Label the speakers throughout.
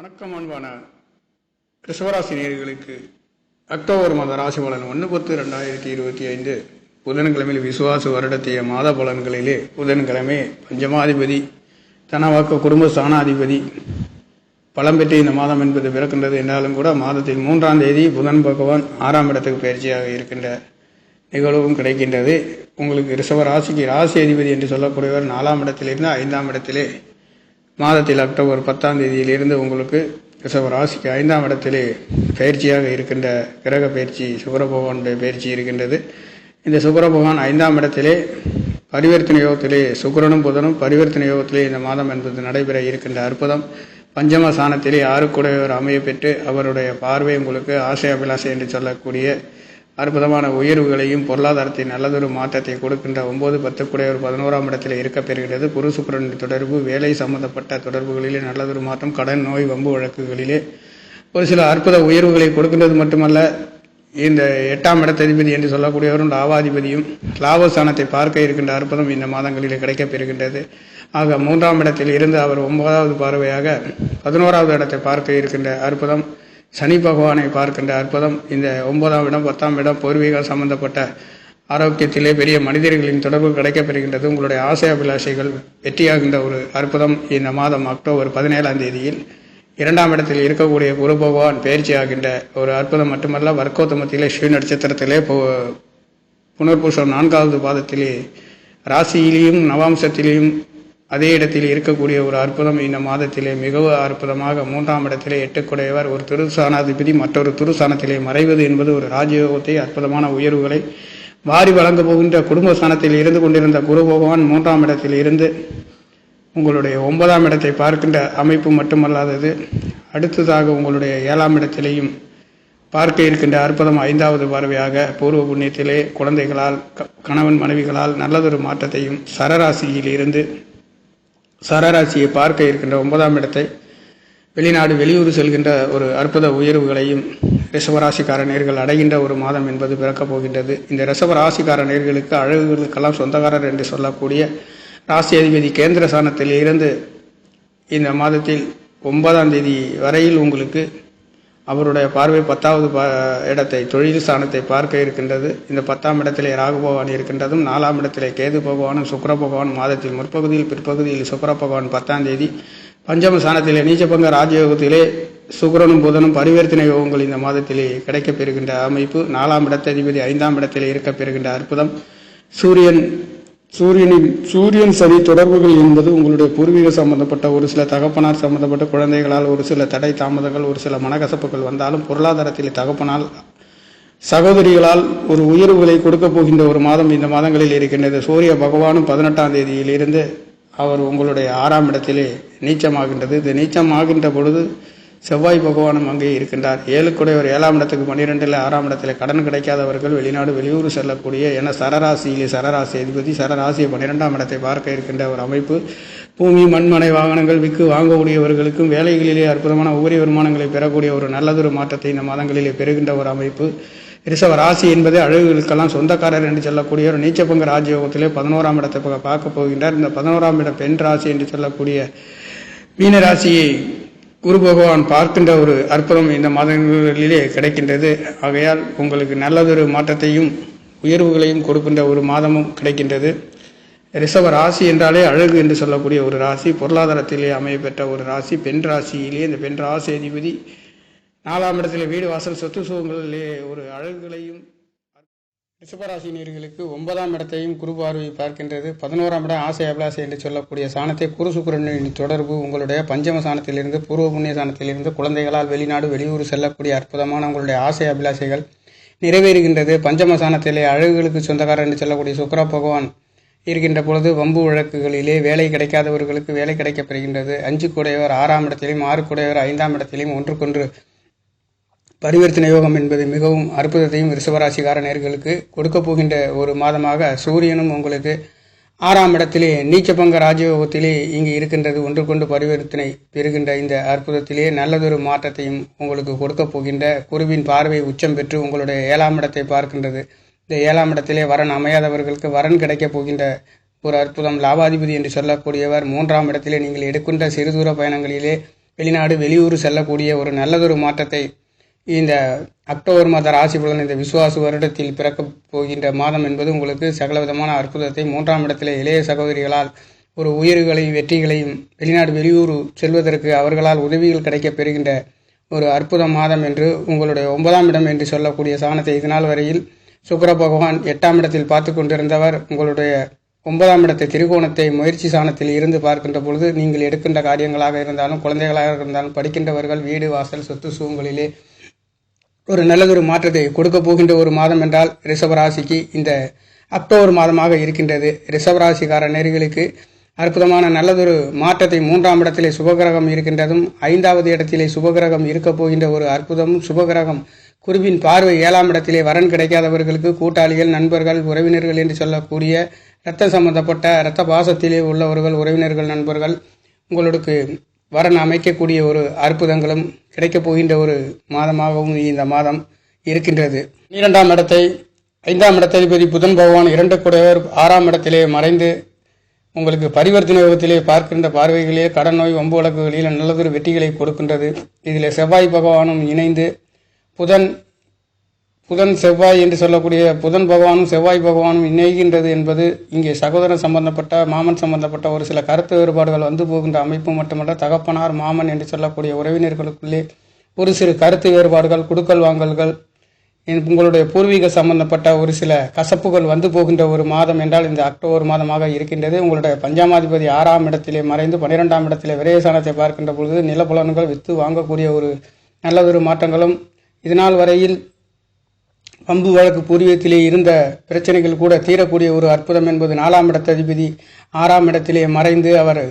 Speaker 1: வணக்கம் அன்பான ரிஷவராசி நேர்களுக்கு அக்டோபர் மாத ராசி பலன் ஒன்று பத்து ரெண்டாயிரத்தி இருபத்தி ஐந்து. புதன்கிழமையில் விசுவாச வருடத்திய மாத பலன்களிலே புதன்கிழமை பஞ்சமாதிபதி தனவாக்க குடும்ப ஸ்தானாதிபதி பலம் பெற்ற இந்த மாதம் என்பது பிறக்கின்றது என்றாலும் கூட மாதத்தில் மூன்றாம் தேதி புதன் பகவான் ஆறாம் இடத்துக்கு பயிற்சியாக இருக்கின்ற நிகழ்வும் கிடைக்கின்றது. உங்களுக்கு ரிஷவ ராசிக்கு ராசி அதிபதி என்று சொல்லக்கூடியவர் நாலாம் இடத்திலிருந்து ஐந்தாம் இடத்திலே மாதத்தில் அக்டோபர் பத்தாம் தேதியிலிருந்து உங்களுக்கு ரிஷப ராசிக்கு ஐந்தாம் இடத்திலே பயிற்சியாக இருக்கின்ற கிரக பயிற்சி சுக்கரபகவானுடைய பயிற்சி இருக்கின்றது. இந்த சுக்கரபகவான் ஐந்தாம் இடத்திலே பரிவர்த்தனை யோகத்திலே சுக்கரனும் புதனும் பரிவர்த்தனை யோகத்திலே இந்த மாதம் என்பது நடைபெற இருக்கின்ற அற்புதம். பஞ்சம சாணத்திலே ஆறுக்குடையவர் அமைய பெற்று அவருடைய பார்வை உங்களுக்கு ஆசை அபிலாசை என்று சொல்லக்கூடிய அற்புதமான உயர்வுகளையும் பொருளாதாரத்தின் நல்லதொரு மாற்றத்தை கொடுக்கின்ற ஒன்பது ஒரு பதினோராம் இடத்தில் இருக்கப் பெறுகிறது குரு சுக்கிரன் தொடர்பு வேலை சம்பந்தப்பட்ட தொடர்புகளிலே நல்லதொரு மாற்றம் கடன் நோய் வம்பு வழக்குகளிலே ஒரு சில அற்புத உயர்வுகளை கொடுக்கின்றது மட்டுமல்ல இந்த எட்டாம் இடத்ததிபதி என்று சொல்லக்கூடியவரும் லாவாதிபதியும் லாபஸ்தானத்தை பார்க்க இருக்கின்ற அற்புதம் இந்த மாதங்களிலே கிடைக்கப் பெறுகின்றது. ஆக மூன்றாம் இடத்தில் இருந்து அவர் ஒன்பதாவது பார்வையாக பதினோராவது இடத்தை பார்க்க இருக்கின்ற அற்புதம். சனி பகவானை பார்க்கின்ற அற்புதம் இந்த ஒன்பதாம் இடம் பத்தாம் இடம் பூர்வீகம் சம்பந்தப்பட்ட ஆரோக்கியத்திலே பெரிய மனிதர்களின் தொடர்பு கிடைக்கப்பெறுகின்றது. உங்களுடைய ஆசை அபிலாஷைகள் வெற்றியாகின்ற ஒரு அற்புதம் இந்த மாதம் அக்டோபர் பதினேழாம் தேதியில். இரண்டாம் இடத்தில் இருக்கக்கூடிய குரு பகவான் பயிற்சியாகின்ற ஒரு அற்புதம் மட்டுமல்ல வர்க்கோத்தமத்திலே ஸ்ரீ நட்சத்திரத்திலே புனர்பூஷம் புனர்பூசம் நான்காவது பாதத்திலே ராசியிலேயும் நவாம்சத்திலேயும் அதே இடத்தில் இருக்கக்கூடிய ஒரு அற்புதம் இந்த மாதத்திலே மிகவும் அற்புதமாக மூன்றாம் இடத்திலே எட்டுக்குடையவர் ஒரு திருசானாதிபதி மற்றொரு திருசானத்திலே மறைவது என்பது ஒரு ராஜயோகத்தை அற்புதமான உயர்வுகளை வாரி வழங்க போகின்ற குடும்ப ஸ்தானத்தில் இருந்து கொண்டிருந்த குரு பகவான் மூன்றாம் இடத்தில் இருந்து உங்களுடைய ஒன்பதாம் இடத்தை பார்க்கின்ற அமைப்பு மட்டுமல்லாதது அடுத்ததாக உங்களுடைய ஏழாம் இடத்திலேயும் பார்க்க இருக்கின்ற அற்புதம் ஐந்தாவது பார்வையாக பூர்வ புண்ணியத்திலே குழந்தைகளால் க- கணவன் மனைவிகளால் நல்லதொரு மாற்றத்தையும் சரராசியில் இருந்து சரராசியை பார்க்க இருக்கின்ற ஒன்பதாம் இடத்தை வெளிநாடு வெளியூர் செல்கின்ற ஒரு அற்புத உயர்வுகளையும் ரிசவராசிக்கார நேர்கள் அடைகின்ற ஒரு மாதம் என்பது பிறக்கப் போகின்றது. இந்த ரிசவராசிக்கார நேர்களுக்கு அழகுகளுக்கெல்லாம் சொந்தக்காரர் என்று சொல்லக்கூடிய ராசி அதிபதி கேந்திர சாணத்தில் இருந்து இந்த மாதத்தில் ஒன்பதாம் தேதி வரையில் உங்களுக்கு அவருடைய பார்வை பத்தாவது இடத்தை தொழில் ஸ்தானத்தை பார்க்க இருக்கின்றது. இந்த பத்தாம் இடத்திலே ராகு பகவான் இருக்கின்றதும் நாலாம் இடத்திலே கேது பகவானும் சுக்கர பகவான் மாதத்தில் முற்பகுதியில் பிற்பகுதியில் சுக்கர பகவான் பத்தாம் தேதி பஞ்சம ஸ்தானத்திலே நீச்சபங்க ராஜயோகத்திலே சுக்கரனும் புதனும் பரிவர்த்தனை யோகங்கள் இந்த மாதத்திலே கிடைக்கப்பெறுகின்ற அமைப்பு. நாலாம் இடத்ததிபதி ஐந்தாம் இடத்திலே இருக்கப்பெறுகின்ற அற்புதம். சூரியன் சூரியனின் சூரியன் சனி தொடர்புகள் என்பது உங்களுடைய பூர்வீக சம்பந்தப்பட்ட ஒரு சில தகப்பனார் சம்பந்தப்பட்ட குழந்தைகளால் ஒரு சில தடை தாமதங்கள் ஒரு சில மனக்கசப்புகள் வந்தாலும் பொருளாதாரத்தில் தகப்பனால் சகோதரிகளால் ஒரு உயர்வுகளை கொடுக்க போகின்ற ஒரு மாதம் இந்த மாதங்களில் இருக்கின்றது. சூரிய பகவானும் பதினெட்டாம் தேதியிலிருந்து அவர் உங்களுடைய ஆறாம் இடத்திலே நீச்சமாகின்றது. இது நீச்சமாகின்ற பொழுது செவ்வாய் பகவானும் அங்கே இருக்கின்றார். ஏழுக்குடையவர் ஏழாம் இடத்துக்கு பன்னிரெண்டில் ஆறாம் இடத்துல கடன் கிடைக்காதவர்கள் வெளிநாடு வெளியூர் செல்லக்கூடிய என சரராசியிலே சரராசி அதிபதி சரராசியை பன்னிரெண்டாம் இடத்தை பார்க்க இருக்கின்ற ஒரு அமைப்பு. பூமி மண்மனை வாகனங்கள் விற்று வாங்கக்கூடியவர்களுக்கும் வேலைகளிலே அற்புதமான உபரி வருமானங்களை பெறக்கூடிய ஒரு நல்லதொரு மாற்றத்தை இந்த மாதங்களிலே பெறுகின்ற ஒரு அமைப்பு. ரிஷவ ராசி என்பது அழகுகளுக்கெல்லாம் சொந்தக்காரர் என்று சொல்லக்கூடிய ஒரு நீச்சப்பங்க ராஜயோகத்திலே பதினோராம் இடத்தை பார்க்க போகின்றார். இந்த பதினோராம் இடம் பெண் ராசி என்று சொல்லக்கூடிய மீன ராசியை குரு பகவான் பார்க்கின்ற ஒரு அற்புதம் இந்த மாதங்களிலே கிடைக்கின்றது. ஆகையால் உங்களுக்கு நல்லதொரு மாற்றத்தையும் உயர்வுகளையும் கொடுக்கின்ற ஒரு மாதமும் கிடைக்கின்றது. ரிஷப ராசி என்றாலே அழகு என்று சொல்லக்கூடிய ஒரு ராசி பொருளாதாரத்திலே அமைய பெற்ற ஒரு ராசி பெண் ராசியிலே இந்த பெண் ராசி அதிபதி நாலாம் இடத்துல வீடு வாசல் சொத்து சுகங்களிலே ஒரு அழகுகளையும் ரிஷபராசினியர்களுக்கு ஒன்பதாம் இடத்தையும் குரு பார்வை பார்க்கின்றது. பதினோராம் இடம் ஆசை அபிலாசை என்று சொல்லக்கூடிய சாணத்தை குரு சுக்கரனின் தொடர்பு உங்களுடைய பஞ்சம சாணத்திலிருந்து பூர்வ புண்ணிய சாணத்திலிருந்து குழந்தைகளால் வெளிநாடு வெளியூர் செல்லக்கூடிய அற்புதமான உங்களுடைய ஆசை அபிலாசைகள் நிறைவேறுகின்றது. பஞ்சம சாணத்திலே அழகுகளுக்கு சொந்தக்காரர் என்று சொல்லக்கூடிய சுக்கிர பகவான் இருக்கின்ற பொழுது வம்பு வழக்குகளிலே வேலை கிடைக்காதவர்களுக்கு வேலை கிடைக்கப் பெறுகின்றது. அஞ்சு கூடையவர் ஆறாம் இடத்திலையும் ஆறு கூடையவர் ஐந்தாம் இடத்திலையும் ஒன்றுக்கொன்று பரிவர்த்தனை யோகம் என்பது மிகவும் அற்புதத்தையும் ரிஷபராசிகார நேர்களுக்கு கொடுக்க போகின்ற ஒரு மாதமாக சூரியனும் உங்களுக்கு ஆறாம் இடத்திலே நீச்சபங்க ராஜயோகத்திலே இங்கு இருக்கின்றது. ஒன்றுக்கொண்டு பரிவர்த்தனை பெறுகின்ற இந்த அற்புதத்திலே நல்லதொரு மாற்றத்தையும் உங்களுக்கு கொடுக்க போகின்ற குருவின் பார்வை உச்சம் பெற்று உங்களுடைய ஏழாம் இடத்தை பார்க்கின்றது. இந்த ஏழாம் இடத்திலே வரன் அமையாதவர்களுக்கு வரன் கிடைக்கப் போகின்ற ஒரு அற்புதம். லாபாதிபதி என்று சொல்லக்கூடியவர் மூன்றாம் இடத்திலே நீங்கள் எடுக்கின்ற சிறு தூர பயணங்களிலே வெளிநாடு வெளியூர் செல்லக்கூடிய ஒரு நல்லதொரு மாற்றத்தை இந்த அக்டோபர் மாத ராசி பலன் இந்த விசுவாசு வருடத்தில் பிறக்கப் போகின்ற மாதம் என்பது உங்களுக்கு சகலவிதமான அற்புதத்தை மூன்றாம் இடத்திலே இளைய சகோதரிகளால் ஒரு உயிர்களை வெற்றிகளையும் வெளிநாடு வெளியூர் செல்வதற்கு அவர்களால் உதவிகள் கிடைக்கப் பெறுகின்ற ஒரு அற்புத மாதம் என்று உங்களுடைய ஒன்பதாம் இடம் என்று சொல்லக்கூடிய சாணத்தை இதனால் வரையில் சுக்கர பகவான் எட்டாம் இடத்தில் பார்த்து கொண்டிருந்தவர். உங்களுடைய ஒன்பதாம் இடத்தை திரிகோணத்தை முயற்சி சாணத்தில் இருந்து பார்க்கின்ற பொழுது நீங்கள் எடுக்கின்ற காரியங்களாக இருந்தாலும் குழந்தைகளாக இருந்தாலும் படிக்கின்றவர்கள் வீடு வாசல் சொத்து சுகங்களிலே ஒரு நல்லதொரு மாற்றத்தை கொடுக்க போகின்ற ஒரு மாதம் என்றால் ரிஷபராசிக்கு இந்த அக்டோபர் மாதமாக இருக்கின்றது. ரிஷபராசிக்கார நேர்களுக்கு அற்புதமான நல்லதொரு மாற்றத்தை மூன்றாம் இடத்திலே சுபகிரகம் இருக்கின்றதும் ஐந்தாவது இடத்திலே சுபகிரகம் இருக்க போகின்ற ஒரு அற்புதமும் சுபகிரகம் குருவின் பார்வை ஏழாம் இடத்திலே வரன் கிடைக்காதவர்களுக்கு கூட்டாளிகள் நண்பர்கள் உறவினர்கள் என்று சொல்லக்கூடிய இரத்த சம்பந்தப்பட்ட இரத்த பாசத்திலே உள்ளவர்கள் உறவினர்கள் நண்பர்கள் உங்களுக்கு வரன் அமைக்கக்கூடிய ஒரு அற்புதங்களும் கிடைக்கப் போகின்ற ஒரு மாதமாகவும் இந்த மாதம் இருக்கின்றது. பன்னிரெண்டாம் இடத்தை ஐந்தாம் இடத்ததிபதி புதன் பகவான் இரண்டு குடையவர் ஆறாம் இடத்திலே மறைந்து உங்களுக்கு பரிவர்த்தனை யோகத்திலே பார்க்கின்ற பார்வைகளே கடன் நோய் வம்பு வழக்குகளில் நல்லதொரு வெற்றிகளை கொடுக்கின்றது. இதில் செவ்வாய் பகவானும் இணைந்து புதன் புதன் செவ்வாய் என்று சொல்லக்கூடிய புதன் பகவானும் செவ்வாய் பகவானும் இணைகின்றது என்பது இங்கே சகோதரன் சம்பந்தப்பட்ட மாமன் சம்பந்தப்பட்ட ஒரு சில கருத்து வேறுபாடுகள் வந்து போகின்ற அமைப்பு மட்டுமல்ல தகப்பனார் மாமன் என்று சொல்லக்கூடிய உறவினர்களுக்குள்ளே ஒரு சிறு கருத்து வேறுபாடுகள் குடுக்கல் வாங்கல்கள் உங்களுடைய பூர்வீக சம்பந்தப்பட்ட ஒரு சில கசப்புகள் வந்து போகின்ற ஒரு மாதம் என்றால் இந்த அக்டோபர் மாதமாக இருக்கின்றது. உங்களுடைய பஞ்சாமாதிபதி ஆறாம் இடத்திலே மறைந்து பன்னிரெண்டாம் இடத்திலே விரயசானத்தை பார்க்கின்ற பொழுது நிலப்புலன்கள் வித்து வாங்கக்கூடிய ஒரு நல்லதொரு மாற்றங்களும் இதனால் வரையில் பம்பு வழக்கு பூர்வீகத்திலே இருந்த பிரச்சனைகள் கூட தீரக்கூடிய ஒரு அற்புதம் என்பது நாலாம் இடத்ததிபதி ஆறாம் இடத்திலே மறைந்து அவர்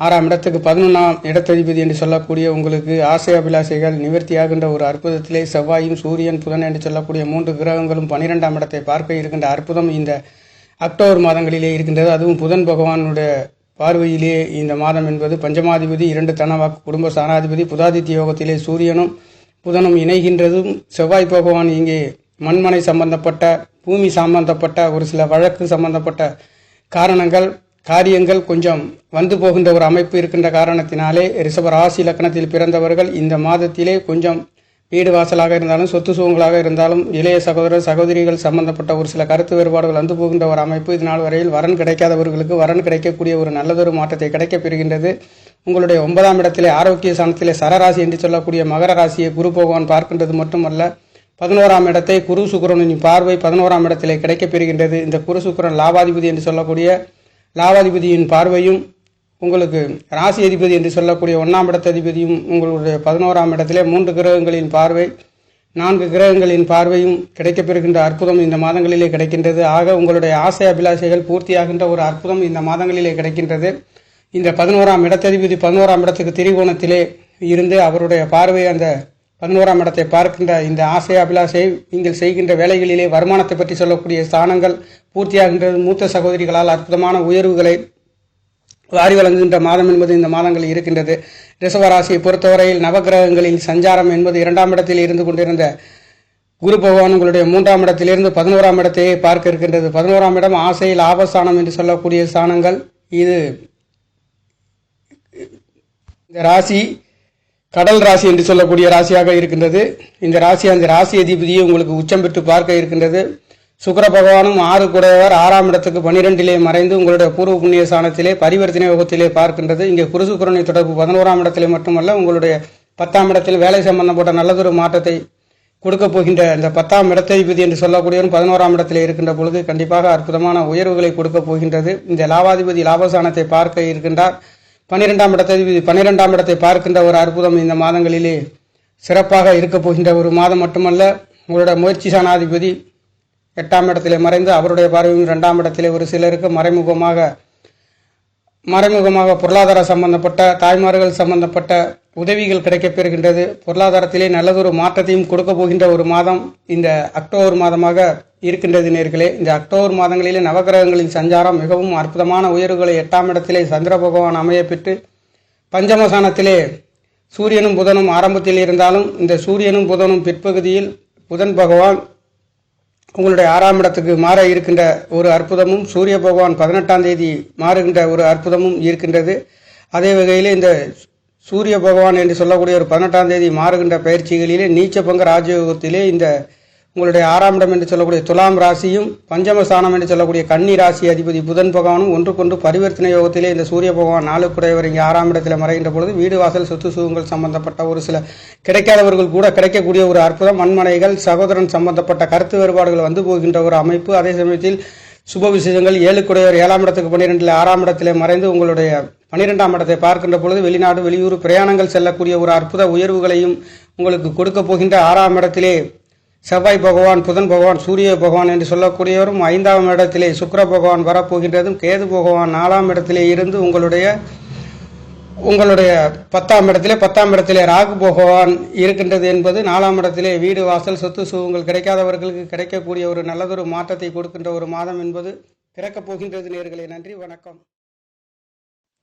Speaker 1: ஆறாம் இடத்துக்கு பதினொன்றாம் இடத்ததிபதி என்று சொல்லக்கூடிய உங்களுக்கு ஆசை அபிலாசைகள் நிவர்த்தியாகின்ற ஒரு அற்புதத்திலே செவ்வாயும் சூரியன் புதன் என்று சொல்லக்கூடிய மூன்று கிரகங்களும் பனிரெண்டாம் இடத்தை பார்க்க இருக்கின்ற அற்புதம் இந்த அக்டோபர் மாதங்களிலே இருக்கின்றது. அதுவும் புதன் பகவானுடைய பார்வையிலே இந்த மாதம் என்பது பஞ்சமாதிபதி இரண்டு தனவாக்கு குடும்ப சாராதிபதி புதாதித்ய யோகத்திலே சூரியனும் புதனும் இணைகின்றதும் செவ்வாய் பகவான் இங்கே மண்மனை சம்பந்தப்பட்ட பூமி சம்பந்தப்பட்ட ஒரு சில வழக்கு சம்பந்தப்பட்ட காரணங்கள் காரியங்கள் கொஞ்சம் வந்து போகின்ற ஒரு அமைப்பு இருக்கின்ற காரணத்தினாலே ரிஷப ராசி லக்கணத்தில் பிறந்தவர்கள் இந்த மாதத்திலே கொஞ்சம் வீடு வாசலாக இருந்தாலும் சொத்து சுகங்களாக இருந்தாலும் இளைய சகோதரர் சகோதரிகள் சம்பந்தப்பட்ட ஒரு சில கருத்து வேறுபாடுகள் வந்து போகின்ற ஒரு அமைப்பு இதனால் வரையில் வரன் கிடைக்காதவர்களுக்கு வரன் கிடைக்கக்கூடிய ஒரு நல்லதொரு மாற்றத்தை கிடைக்கப் பெறுகின்றது. உங்களுடைய ஒன்பதாம் இடத்திலே ஆரோக்கிய சாணத்திலே சரராசி என்று சொல்லக்கூடிய மகர ராசியை குரு பகவான் பார்க்கின்றது மட்டுமல்ல பதினோராம் இடத்தை குரு சுக்கரனின் பார்வை பதினோராம் இடத்திலே கிடைக்கப்பெறுகின்றது இந்த குரு சுக்கரன் லாபாதிபதி என்று சொல்லக்கூடிய லாபாதிபதியின் பார்வையும் உங்களுக்கு ராசி அதிபதி என்று சொல்லக்கூடிய ஒன்றாம் இடத்ததிபதியும் உங்களுடைய பதினோராம் இடத்திலே மூன்று கிரகங்களின் பார்வை நான்கு கிரகங்களின் பார்வையும் கிடைக்கப்பெறுகின்ற அற்புதம் இந்த மாதங்களிலே கிடைக்கின்றது. ஆக உங்களுடைய ஆசை அபிலாஷைகள் பூர்த்தியாகின்ற ஒரு அற்புதம் இந்த மாதங்களிலே கிடைக்கின்றது. இந்த பதினோராம் இடத்ததிபதி பதினோராம் இடத்துக்கு திரிகோணத்திலே இருந்து அவருடைய பார்வை அந்த பதினோராம் இடத்தை பார்க்கின்ற இந்த ஆசை அபிலாஷை நீங்கள் செய்கின்ற வேலைகளிலே வருமானத்தை பற்றி சொல்லக்கூடிய ஸ்தானங்கள் பூர்த்தியாகின்றது. மூத்த சகோதரிகளால் அற்புதமான உயர்வுகளை வாரி வழங்குகின்ற மாதம் என்பது இந்த மாதங்கள் இருக்கின்றது. ரிசவராசியை பொறுத்தவரையில் நவகிரகங்களின் சஞ்சாரம் என்பது இரண்டாம் இடத்தில் இருந்து கொண்டிருந்த குரு பகவான் உங்களுடைய மூன்றாம் இடத்திலிருந்து பதினோராம் இடத்தையே பார்க்க இருக்கின்றது. பதினோராம் இடம் ஆசை லாபஸ்தானம் என்று சொல்லக்கூடிய ஸ்தானங்கள். இது இந்த ராசி கடல் ராசி என்று சொல்லக்கூடிய ராசியாக இருக்கின்றது. இந்த ராசி அந்த ராசி அதிபதியை உங்களுக்கு உச்சம் பெற்று பார்க்க இருக்கின்றது. சுக்கர பகவானும் ஆறு குடையவர் ஆறாம் இடத்துக்கு பனிரெண்டிலே மறைந்து உங்களுடைய பூர்வ புண்ணிய சாணத்திலே பரிவர்த்தனை யோகத்திலே பார்க்கின்றது. இங்கே குருசுக்குரனை தொடர்பு பதினோராம் இடத்திலே மட்டுமல்ல உங்களுடைய பத்தாம் இடத்தில் வேலை சம்பந்தப்பட்ட நல்லதொரு மாற்றத்தை கொடுக்க போகின்ற இந்த பத்தாம் இடத்ததிபதி என்று சொல்லக்கூடியவரும் பதினோராம் இடத்தில் இருக்கின்ற பொழுது கண்டிப்பாக அற்புதமான உயர்வுகளை கொடுக்க போகின்றது. இந்த லாபாதிபதி லாபசானத்தை பார்க்க இருக்கின்றார். பன்னிரெண்டாம் இடத்ததிபதி பன்னிரெண்டாம் இடத்தை பார்க்கின்ற ஒரு அற்புதம் இந்த மாதங்களிலே சிறப்பாக இருக்கப் போகின்ற ஒரு மாதம் மட்டுமல்ல உங்களுடைய முயற்சி சாணாதிபதி எட்டாம் இடத்திலே மறைந்து அவருடைய பார்வையும் இரண்டாம் இடத்திலே ஒரு சிலருக்கு மறைமுகமாக மறைமுகமாக பொருளாதார சம்பந்தப்பட்ட தாய்மார்கள் சம்பந்தப்பட்ட உதவிகள் கிடைக்கப் பெறுகின்றது. பொருளாதாரத்திலே நல்லதொரு மாற்றத்தையும் கொடுக்க போகின்ற ஒரு மாதம் இந்த அக்டோபர் மாதமாக இருக்கின்றது நேர்களே. இந்த அக்டோபர் மாதங்களிலே நவகிரகங்களின் சஞ்சாரம் மிகவும் அற்புதமான உயர்வுகளை எட்டாம் இடத்திலே சந்திர பகவான் அமைய பெற்று பஞ்சமசானத்திலே சூரியனும் புதனும் ஆரம்பத்தில் இருந்தாலும் இந்த சூரியனும் புதனும் பிற்பகுதியில் புதன் பகவான் உங்களுடைய ஆறாம் இடத்துக்கு மாற இருக்கின்ற ஒரு அற்புதமும் சூரிய பகவான் பதினெட்டாம் தேதி மாறுகின்ற ஒரு அற்புதமும் இருக்கின்றது. அதே வகையில் இந்த
Speaker 2: சூரிய பகவான் என்று சொல்லக்கூடிய ஒரு பதினெட்டாம் தேதி மாறுகின்ற பயிற்சிகளிலே நீச்ச பங்க ராஜயோகத்திலே இந்த உங்களுடைய ஆறாம் இடம் என்று சொல்லக்கூடிய துலாம் ராசியும் பஞ்சம ஸ்தானம் என்று சொல்லக்கூடிய கன்னி ராசி அதிபதி புதன் பகவானும் ஒன்றுக்கொன்று பரிவர்த்தனை யோகத்திலே இந்த சூரிய பகவான் நாளுக்குடையவர் இங்கே ஆறாம் இடத்தில் மறைகின்ற பொழுது வீடு வாசல் சொத்து சுகங்கள் சம்பந்தப்பட்ட ஒரு சில கிடைக்காதவர்கள் கூட கிடைக்கக்கூடிய ஒரு அற்புதம். மண்மனைகள் சகோதரன் சம்பந்தப்பட்ட கருத்து வேறுபாடுகள் வந்து போகின்ற ஒரு அமைப்பு. அதே சமயத்தில் சுப விசேஷங்கள் ஏழுக்குடையவர் ஏழாம் இடத்துக்கு பன்னிரெண்டில் ஆறாம் இடத்திலே மறைந்து உங்களுடைய பன்னிரெண்டாம் இடத்தை பார்க்கின்ற பொழுது வெளிநாடு வெளியூர் பிரயாணங்கள் செல்லக்கூடிய ஒரு அற்புத உயர்வுகளையும் உங்களுக்கு கொடுக்க போகின்ற ஆறாம் இடத்திலே செவ்வாய் பகவான் புதன் பகவான் சூரிய பகவான் என்று சொல்லக்கூடியவரும் ஐந்தாம் இடத்திலே சுக்கர பகவான் வரப்போகின்றதும் கேது பகவான் நாலாம் இடத்திலே இருந்து உங்களுடைய உங்களுடைய பத்தாம் இடத்திலே பத்தாம் இடத்திலே ராகு பகவான் இருக்கின்றது என்பது நாலாம் இடத்திலே வீடு வாசல் சொத்து சுகங்கள் கிடைக்காதவர்களுக்கு கிடைக்கக்கூடிய ஒரு நல்லதொரு மாற்றத்தை கொடுக்கின்ற ஒரு மாதம் என்பது பிறக்கப் போகின்றது நேர்களே. நன்றி வணக்கம்.